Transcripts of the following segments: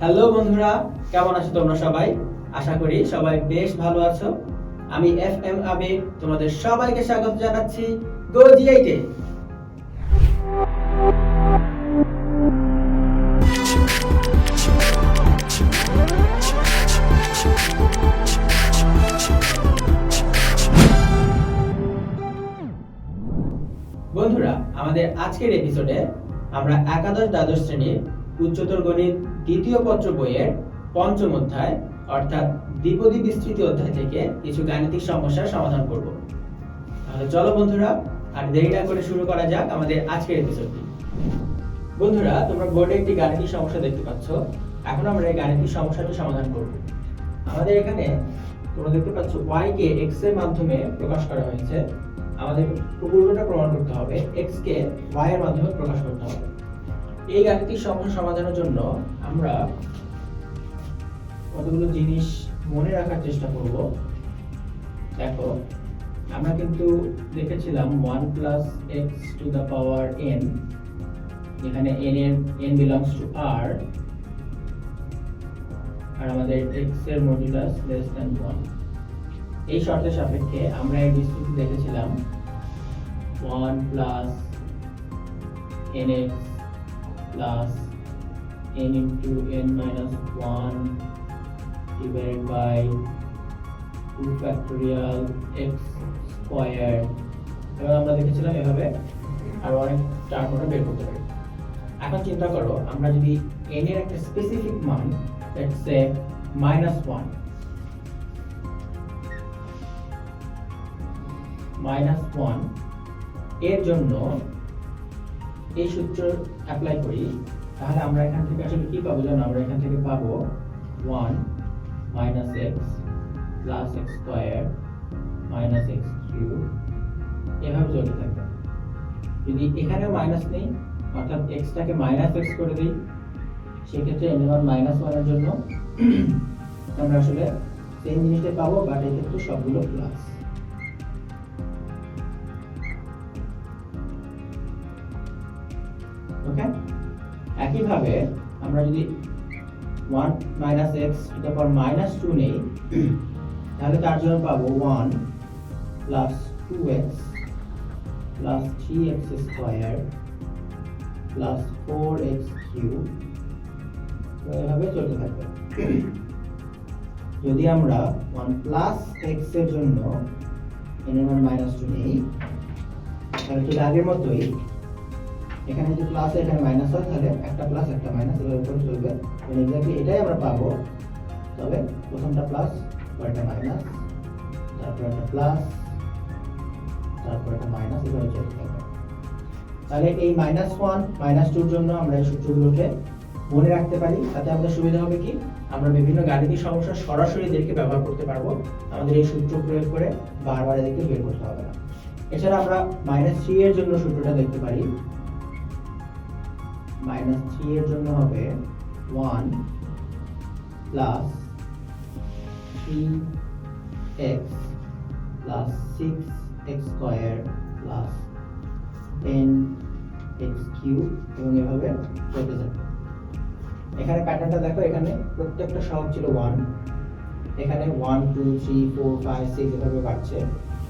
Hello বন্ধুরা, কেমন আছো তোমরা সবাই? আশা করি সবাই বেশ ভালো আছো। আমি এফ এম আবির, তোমাদের সবাইকে স্বাগত জানাচ্ছি গো জিআইটে বন্ধুরা, আমাদের আজকের এপিসোডে আমরা একাদশ দ্বাদশ শ্রেণির উচ্চতর গণিত দ্বিতীয় পত্র বইয়ের পঞ্চম অধ্যায়, অর্থাৎ দ্বিপদী বিস্তৃতি অধ্যায় থেকে কিছু গাণিতিক সমস্যার সমাধান করব। তাহলে চলো বন্ধুরা, আর দেরি না করে শুরু করা যাক আমাদের আজকের এপিসোডটি বন্ধুরা, তোমরা বোর্ডে একটি গাণিতিক সমস্যা দেখতে পাচ্ছ। এখন আমরা এই গাণিতিক সমস্যাটি সমাধান করব। আমাদের এখানে তোমরা দেখতে পাচ্ছ y কে x এর মাধ্যমে প্রকাশ করা হয়েছে। আমাদের পূর্বটা প্রমাণ করতে হবে, x কে y এর মাধ্যমে প্রকাশ করতে হবে। এই গাণিতিক সমস্যা সমাধানের জন্য আমরা কতগুলো জিনিস মনে রাখার চেষ্টা করব। দেখো, আমরা কিন্তু দেখেছিলাম one plus x to the power n যেখানে এন এর এন বিলংস টু আর আর আমাদের এক্সের মডুলাস লেস দ্যান ওয়ান এই শর্তের সাপেক্ষে আমরা এই বিস্তৃতি দেখেছিলাম one plus n x plus n into n minus one divided by 2 factorial x square এবং আমরা দেখেছিলাম এভাবে আরও অনেক টার্ম আমরা বের করতে পারি। এখন চিন্তা করো, আমরা যদি n এর একটা স্পেসিফিক মান let's say minus one minus ওয়ানের জন্য এই সূত্র অ্যাপ্লাই করি, তাহলে আমরা এখান থেকে আসলে কি পাবো জানো? আমরা এখান থেকে পাবো one minus x plus x square minus x cube এভাবে চলতে থাকবে। যদি এখানে মাইনাস নেই, অর্থাৎ এক্সটাকে মাইনাস এক্স করে দিই, সেক্ষেত্রে এন মান মাইনাস ওয়ানের জন্য আমরা আসলে সেম জিনিসটাই পাবো বাট এক্ষেত্রে সবগুলো প্লাস ওকে একইভাবে আমরা যদি one minus x to the power minus নেই, তাহলে তার জন্য পাবো one plus two x plus এভাবে চলতে থাকবে। যদি আমরা ওয়ান প্লাস এক্সের জন্য এন এর মান মাইনাস টু নেই, তাহলে ঠিক আগের মতোই এখানে যদি প্লাস এখানে মাইনাস হয়, তাহলে একটা প্লাস একটা মাইনাস এভাবে করে চলবে। এবং এক্স্যাক্টলি এটাই আমরা পাবো। তবে প্রথমটা প্লাস পরেরটা মাইনাস তারপর একটা প্লাস তারপর একটা মাইনাস এভাবে চলতে থাকবে। তাহলে এই মাইনাস ওয়ান মাইনাস টুর জন্য আমরা এই সূত্রগুলোকে মনে রাখতে পারি। তাতে আমাদের সুবিধা হবে কি? আমরা বিভিন্ন গাণিতিক সমস্যা সরাসরি এদেরকে ব্যবহার করতে পারব। আমাদের এই সূত্র প্রয়োগ করে বারবার এদেরকে বের করতে হবে না। এছাড়া আমরা মাইনাস থ্রি এর জন্য সূত্রটা দেখতে পারি। মাইনাস থ্রি এর জন্য হবে one plus three x plus six x square plus ten x cube এবং এভাবে চলতে থাকবে। এখানে প্যাটার্নটা দেখো, এখানে প্রত্যেকটা সহগ ছিল ওয়ান এখানে one two three four five six এভাবে বাড়ছে।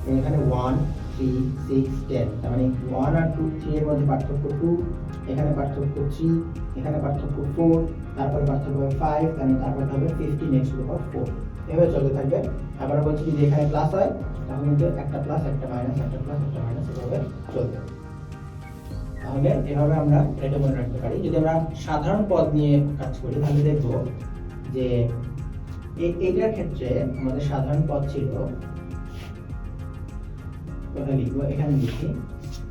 এবং এখানে ওয়ান থ্রি সিক্স টেন তার মানে ওয়ান আর টু থ্রি এর মধ্যে পার্থক্য টু এখানে পার্থক্য থ্রি এখানে পার্থক্য ফোর তারপরে পার্থক্য হবে ফাইভ এবং তারপরে হবে ফিফটি নেক্সট উপর ফোর এভাবে চলতে থাকবে। আবার বলছি যদি এখানে প্লাস হয় তখন কিন্তু একটা প্লাস একটা মাইনাস একটা প্লাস একটা মাইনাস এভাবে চলবে। তাহলে এভাবে আমরা এটা মনে রাখতে পারি। যদি আমরা সাধারণ পদ নিয়ে কাজ করি, তাহলে দেখব যে এই- এইটার ক্ষেত্রে আমাদের সাধারণ পদ ছিল, কোথায় লিখব? এখানে লিখি।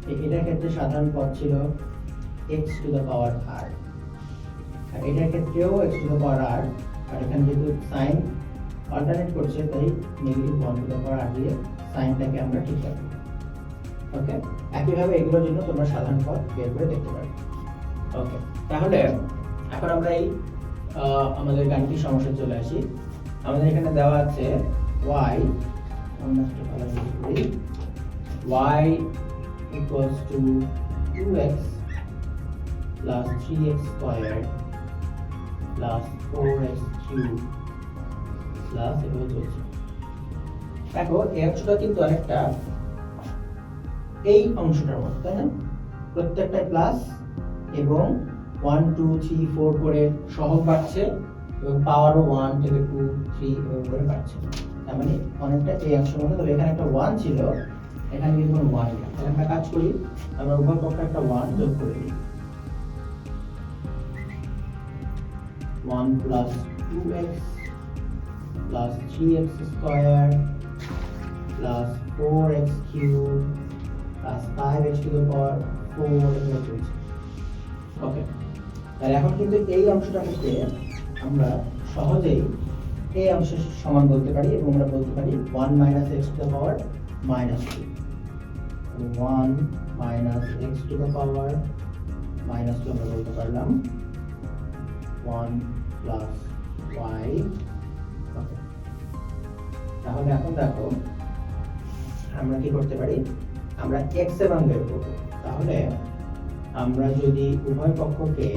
এটার ক্ষেত্রে সাধারণ পদ ছিল x to the power r. আর এটার ক্ষেত্রেও x to the power r, আর এখানে যেহেতু সাইন অল্টারনেট করছে, তাই negative one to the power r দিয়ে সাইনটাকে আমরা ঠিক রাখব ওকে একইভাবে এগুলোর জন্য তোমরা সাধারণ পদ বের করে দেখতে পারো। ওকে তাহলে এখন আমরা এই আমাদের গাণিতিক সমস্যা চলে আসি। আমাদের এখানে দেওয়া আছে y, আমরা একটা colour use করি plus 3x squared four x cube plus এভাবে চলছে দেখো, এই অংশটা কিন্তু অনেকটা এই অংশটার মতো, তাই না? প্রত্যেকটা প্লাস এবং ওয়ান টু থ্রি ফোর করে সহগ বাড়ছে এবং পাওয়ারও ওয়ান থেকে টু থ্রি এভাবে করে বাড়ছে। তার মানে অনেকটা এই অংশের মতো তবে এখানে একটা ওয়ান ছিল, এখানে কিন্তু কোনো ওয়ান তাহলে আমরা কাজ করি, আমরা উভয় পক্ষে একটা ওয়ান যোগ করে দিই one plus two x plus three x square plus four x cube plus five x to the power four চলছে ওকে তাহলে এখন কিন্তু এই অংশটাকে আমরা সহজেই এই অংশের সমান বলতে পারি এবং আমরা বলতে পারি one minus x to the power minus two one minus x to the power minus two আমরা বলতে পারলাম ওয়ান প্লাস ওয়াই তাহলে এখন দেখো, আমরা কি করতে পারি? আমরা এক্সের মান বের করব। তাহলে আমরা যদি উভয় পক্ষকে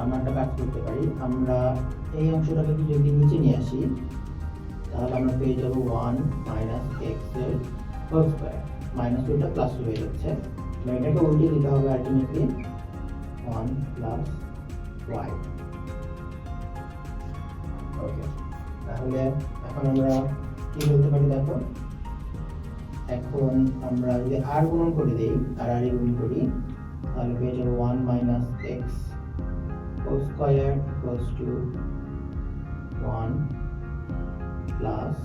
আমরা একটা কাজ করতে পারি, আমরা এই অংশটাকে যদি নিচে নিয়ে আসি, তাহলে আমরা পেয়ে যাব ওয়ান মাইনাস এক্সের হোল স্কোয়ার মাইনাস টুটা প্লাস টু হয়ে যাচ্ছে। এটাকে উল্টে দিতে হবে ultimately one plus y okay তাহলে এখন আমরা কি বলতে পারি দেখো? এখন আমরা যদি আর গুণন করে দেই আর আর গুণ করি, তাহলে পেয়ে যাব one minus x whole square equals to one plus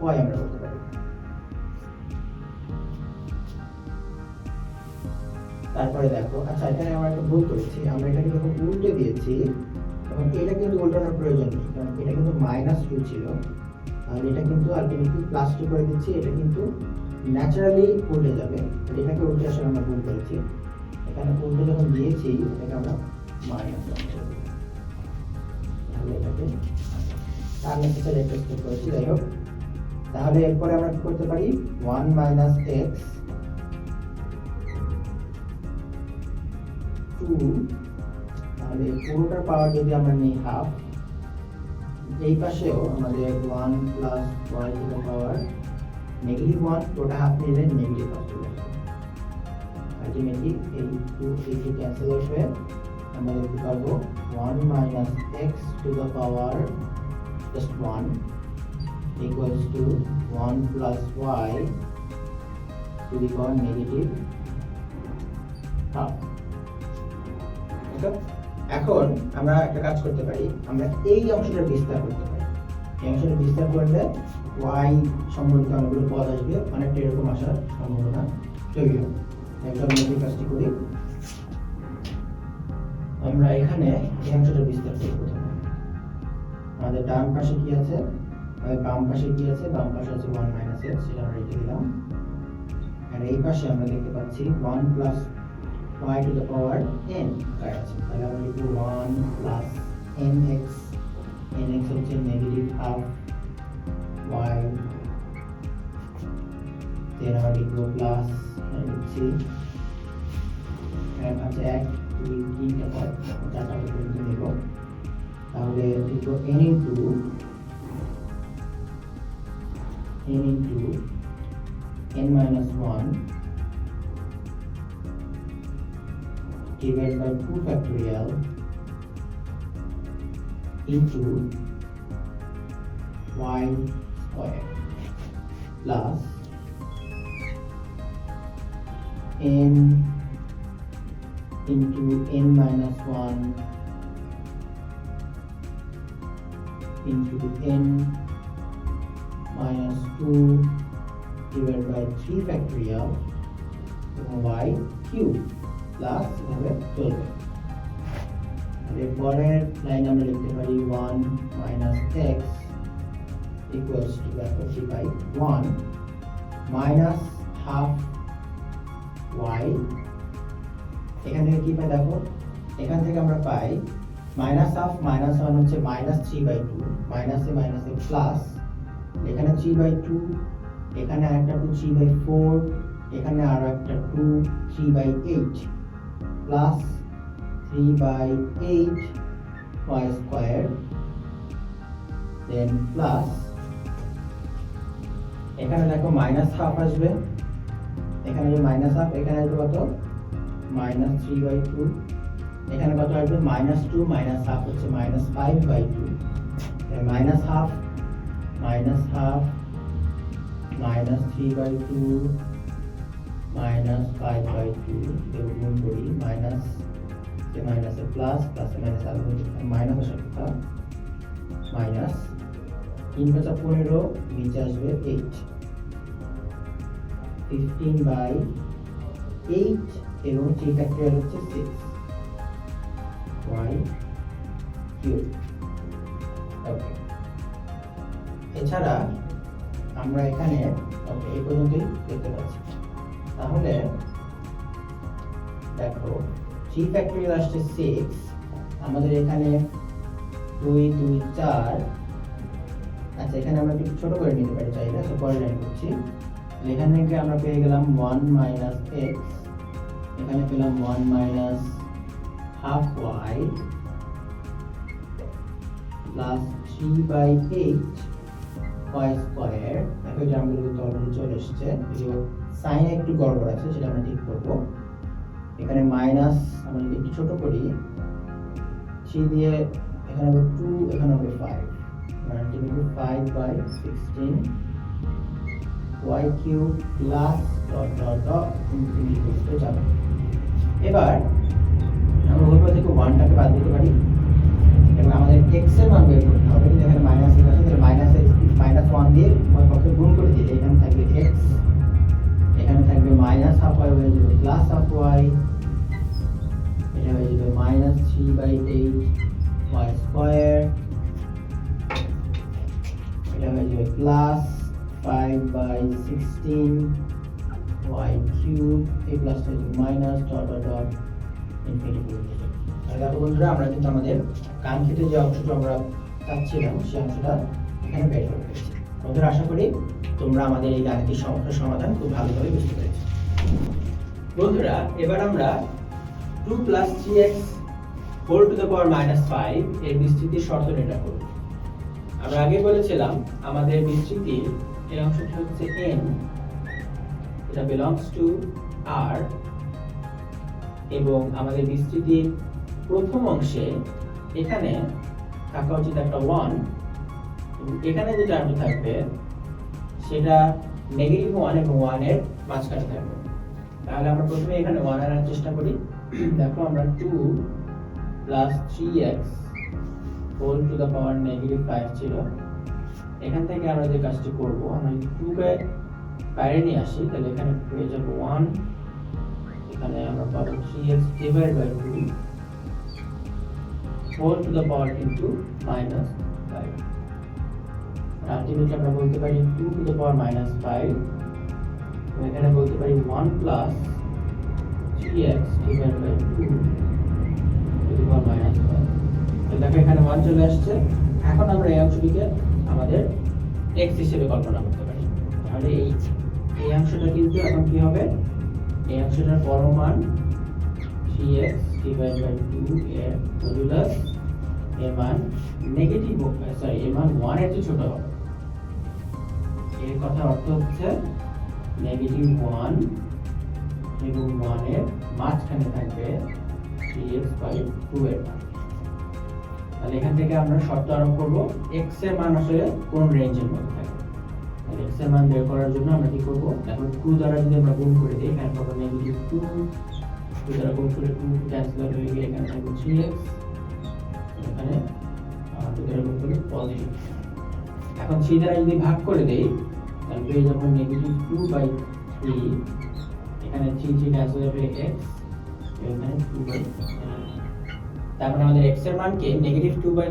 y আমরা বলতে পারি। তারপরে দেখো আচ্ছা এখানে আমরা একটা ভুল করেছি, আমরা এটাকে যখন উল্টে দিয়েছি তখন এটা কিন্তু উল্টানোর প্রয়োজন নেই, কারণ এটা কিন্তু মাইনাস টু ছিল। আর এটা কিন্তু আলটিমেটলি প্লাস টু করে দিচ্ছি, এটা কিন্তু ন্যাচারালি উল্টে যাবে। আর এটাকে উল্টে আসলে আমরা ভুল করেছি। এখানে উল্টে যখন দিয়েছি, এটাকে আমরা মাইনাস তাহলে এটাকে তার নেসেসারি একটা করেছি যাই হোক, তাহলে এরপরে আমরা কি করতে পারি? ওয়ান মাইনাস এক্স টু পুরোটার পাওয়ার যদি আমরা নিই হাফ এই পাশেও আমাদের one plus y to the power negative one ওটা হাফ নিলে নেগেটিভ পাস চলে আসবে আলটিমেটলি এই টু এই ক্যান্সেল আসবে আমরা দেখতে পারব one minus x to the power just one equals to 1 plus y to the power negative half? এখন আমরা একটা কাজ করতে পারি। আমরা এই অংশটা বিস্তার করতে পারি। এই অংশটা বিস্তার করলে y সম্বন্ধিত অনেকগুলো পদ আসবে। অনেকটা এরকম আসার সম্ভাবনা তৈরি হবে। একটু আমরা কাজটি করি। আমরা এখানে এই অংশটা বিস্তার করি আমাদের ডান পাশে কি আছে? আমাদের বাম পাশে কি আছে? বাম পাশে আছে ওয়ান মাইনাস এক্স সেটা আমরা রেখে দিলাম। আর এই পাশে আমরা দেখতে পাচ্ছি one plus y to the power n আছে তাহলে আমরা লিখব one plus n x n x হচ্ছে নেগেটিভ হাফ ওয়াই দেন আমরা লিখব প্লাস লিখছি এক আছে এক দুই তিনটা পদ চারটা পর্যন্ত নেব তাহলে লিখব n into n into n minus 1 divided by 2 factorial into y square plus n into n minus 1 into n minus 2 divided by 3 factorial y cube plus এভাবে চলবে। পরের লাইন আমরা লিখতে পারি 1 minus x equals to three by one minus half y এখান থেকে কি পাই দেখো? এখান থেকে আমরা পাই মাইনাস হাফ মাইনাস ওয়ান হচ্ছে মাইনাস থ্রি বাই টু মাইনাসে মাইনাসে প্লাস এখানে থ্রি বাই টু এখানে আরেকটা টু থ্রি বাই ফোর এখানে আরও একটা two three by eight plus three by eight y square then plus এখানে দেখো মাইনাস হাফ আসবে। এখানে যে মাইনাস হাফ এখানে আসবে কত? মাইনাস থ্রি বাই টু এখানে কত আসবে? মাইনাস টু মাইনাস হাফ হচ্ছে minus five by two minus half minus half minus three by two minus five by two গুণ করি মাইনাস যে মাইনাসে প্লাস প্লাসে মাইনাস আর মাইনাস কথা মাইনাস তিন পাঁচা পনেরো নিচে আসবে এইট ফিফটিন বাই এইট এবং থ্রি ফ্যাক্টরিয়াল হচ্ছে সিক্স ওয়াই এছাড়া আমরা এখানে ওকে এই পর্যন্তই দেখতে পাচ্ছি। তাহলে দেখো থ্রি ফ্যাক্টরিয়াল আসছে সিক্স আমাদের এখানে দুই দুই, চার। আচ্ছা এখানে আমরা একটু ছোট করে নিতে পারি চাইলে সো পরে লাইন করছি। এখান থেকে আমরা পেয়ে গেলাম ওয়ান মাইনাস এক্স এখানে পেলাম one minus half y plus three by eight y square দেখো কিন্তু অলরেডি চলে এসেছে। সাইনে একটু গড়বড় আছে, সেটা আমরা ঠিক করব। এখানে মাইনাস আমরা যদি একটু ছোট করি থ্রি দিয়ে এখানে হবে টু এখানে হবে five multiply five by sixteen y cube plus dot dot dot infinity করতে যাবে। এবার, আমরা পর থেকে ওয়ানটাকে বাদ দিতে পারি। এবং আমাদের এক্সের মান বের করতে হবে। কিন্তু এখানে মাইনাস এক্স আছে, তাহলে মাইনাস এক্স মাইনাস ওয়ান দিয়ে ওই পক্ষে গুণ করে দিলে এখানে থাকবে এক্স এখানে থাকবে মাইনাস হাফ ওয়াই হয়ে যাবে প্লাস হাফ ওয়াই এটা হয়ে যাবে minus three by eight y square এটা হয়ে যাবে plus five by sixteen y cube এই প্লাসটা হয়ে যাবে minus dot dot dot infinity তাহলে দেখো বন্ধুরা, আমরা কিন্তু আমাদের কাঙ্ক্ষিত যে অংশটা আমরা চাচ্ছিলাম, সেই অংশটা এখানে বের করে ফেলেছি। বন্ধুরা, আশা করি তোমরা আমাদের এই গাণিতিক সমস্যার সমাধান খুব ভালোভাবে বুঝতে পেরেছ। বন্ধুরা, এবার আমরা two plus three x whole to the power minus five এর বিস্তৃতির শর্ত নির্ণয় করব। আমরা আগে বলেছিলাম, আমাদের বিস্তৃতির এই অংশটি হচ্ছে n এটা বিলংস টু আর এবং আমাদের বিস্তৃতির প্রথম অংশে এখানে থাকা উচিত একটা ওয়ান এখানে যে টার্মটি থাকবে, সেটা নেগেটিভ ওয়ান এবং ওয়ানের মাঝখানে থাকবে। তাহলে আমরা প্রথমে এখানে ওয়ান আনার চেষ্টা করি। দেখো আমরা two plus three x whole to the power negative five ছিল। এখান থেকে আমরা যে কাজটি করব, আমরা টুকে বাইরে নিয়ে আসি, তাহলে এখানে পেয়ে যাব ওয়ান এখানে আমরা পাবো three x divide by two whole to the power কিন্তু মাইনাস ফাইভ আলটিমেটলি আমরা বলতে পারি two to the power minus five এখানে বলতে পারি one plus three x divide by two two the power minus five দেখো এখানে ওয়ান চলে আসছে এখন আমরা এই অংশটিকে আমাদের এক্স হিসেবে কল্পনা করতে পারি তাহলে এই এই অংশটা কিন্তু এখন কি হবে এই অংশটার পরম মান three x divide by two এর মডুলাস এর মান নেগেটিভ সরি এর মান ওয়ানের চেয়ে ছোট হবে এর কথা অর্থ হচ্ছে নেগেটিভ ওয়ান এবং ওয়ানের মাঝখানে থাকবে থ্রি এক্স বাই টু এর মান। তাহলে এখান থেকে আমরা শর্ত আরোপ করব এক্সের মান আসলে কোন রেঞ্জের মধ্যে থাকে তাহলে এক্সের মান বের করার জন্য আমরা কি করব এখন টু দ্বারা যদি আমরা গুণ করে দিই, এখানে পাবো নেগেটিভ টু টু দ্বারা গুণ করে টু ক্যান্সেল হয়ে গিয়ে এখানে থাকবে থ্রি এক্স এখানে টু দ্বারা গুণ করে পজিটিভ এখন থ্রি দ্বারা যদি ভাগ করে দেই তাহলে পেয়ে নেগেটিভ টু বাই থ্রি এখানে থ্রি এখানে বাই আমাদের এর নেগেটিভ বাই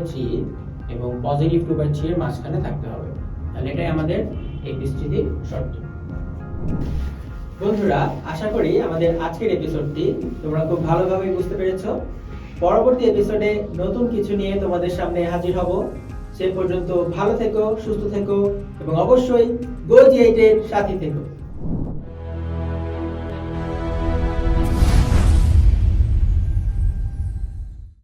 এবং পজিটিভ বাই এর মাঝখানে থাকতে হবে। তাহলে এটাই আমাদের এই শর্ত। বন্ধুরা, আশা করি আমাদের আজকের এপিসোডটি তোমরা খুব ভালোভাবে বুঝতে পেরেছ। পরবর্তী এপিসোডে নতুন কিছু নিয়ে তোমাদের সামনে হাজির হব। সে পর্যন্ত ভালো থেকো, সুস্থ থেকো এবং অবশ্যই গো জি এইটের সাথী থেকো।